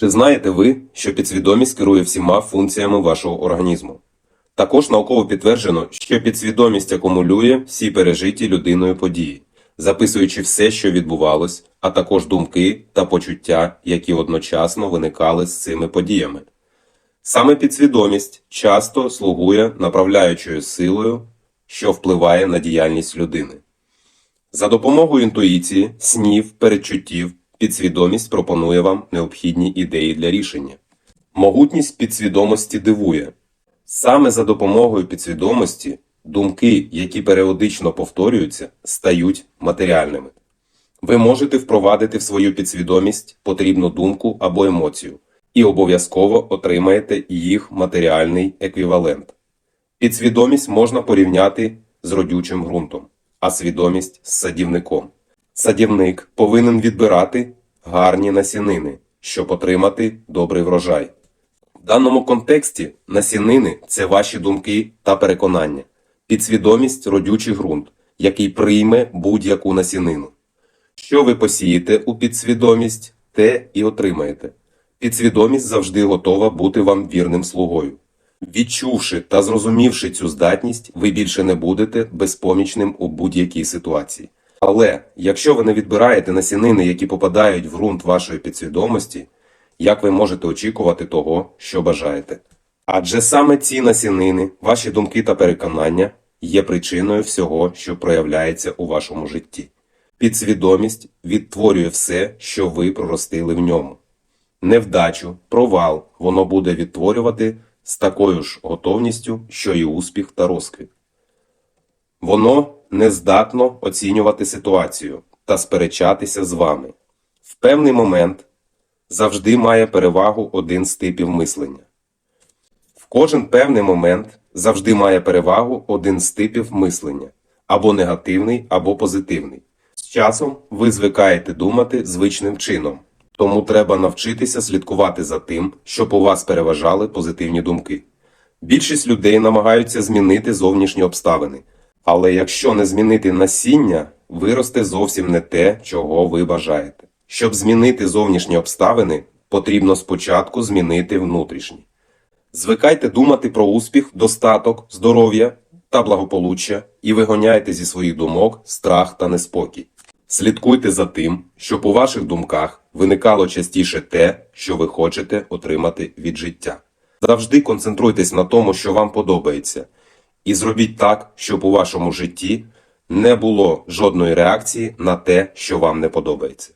Чи знаєте ви, що підсвідомість керує всіма функціями вашого організму? Також науково підтверджено, що підсвідомість акумулює всі пережиті людиною події, записуючи все, що відбувалось, а також думки та почуття, які одночасно виникали з цими подіями. Саме підсвідомість часто слугує направляючою силою, що впливає на діяльність людини. За допомогою інтуїції, снів, передчуттів, підсвідомість пропонує вам необхідні ідеї для рішення. Могутність підсвідомості дивує. Саме за допомогою підсвідомості думки, які періодично повторюються, стають матеріальними. Ви можете впровадити в свою підсвідомість потрібну думку або емоцію і обов'язково отримаєте їх матеріальний еквівалент. Підсвідомість можна порівняти з родючим ґрунтом, а свідомість з садівником. Садівник повинен відбирати гарні насінини, щоб отримати добрий врожай. В даному контексті насінини це ваші думки та переконання, підсвідомість родючий ґрунт, який прийме будь-яку насінину. Що ви посієте у підсвідомість, те і отримаєте. Підсвідомість завжди готова бути вам вірним слугою. Відчувши та зрозумівши цю здатність, ви більше не будете безпомічним у будь-якій ситуації. Але якщо ви не відбираєте насінини, які попадають в ґрунт вашої підсвідомості, як ви можете очікувати того, що бажаєте? Адже саме ці насінини, ваші думки та переконання є причиною всього, що проявляється у вашому житті. Підсвідомість відтворює все, що ви проростили в ньому. Невдачу, провал воно буде відтворювати з такою ж готовністю, що і успіх та розквіт. Воно не здатно оцінювати ситуацію та сперечатися з вами. В певний момент завжди має перевагу один з типів мислення. В кожен певний момент завжди має перевагу один з типів мислення або негативний, або позитивний. З часом ви звикаєте думати звичним чином, тому треба навчитися слідкувати за тим, щоб у вас переважали позитивні думки. Більшість людей намагаються змінити зовнішні обставини, але якщо не змінити насіння, виросте зовсім не те, чого ви бажаєте. Щоб змінити зовнішні обставини, потрібно спочатку змінити внутрішні. Звикайте думати про успіх, достаток, здоров'я та благополуччя і вигоняйте зі своїх думок страх та неспокій. Слідкуйте за тим, щоб у ваших думках виникало частіше те, що ви хочете отримати від життя. Завжди концентруйтесь на тому, що вам подобається, і зробіть так, щоб у вашому житті не було жодної реакції на те, що вам не подобається.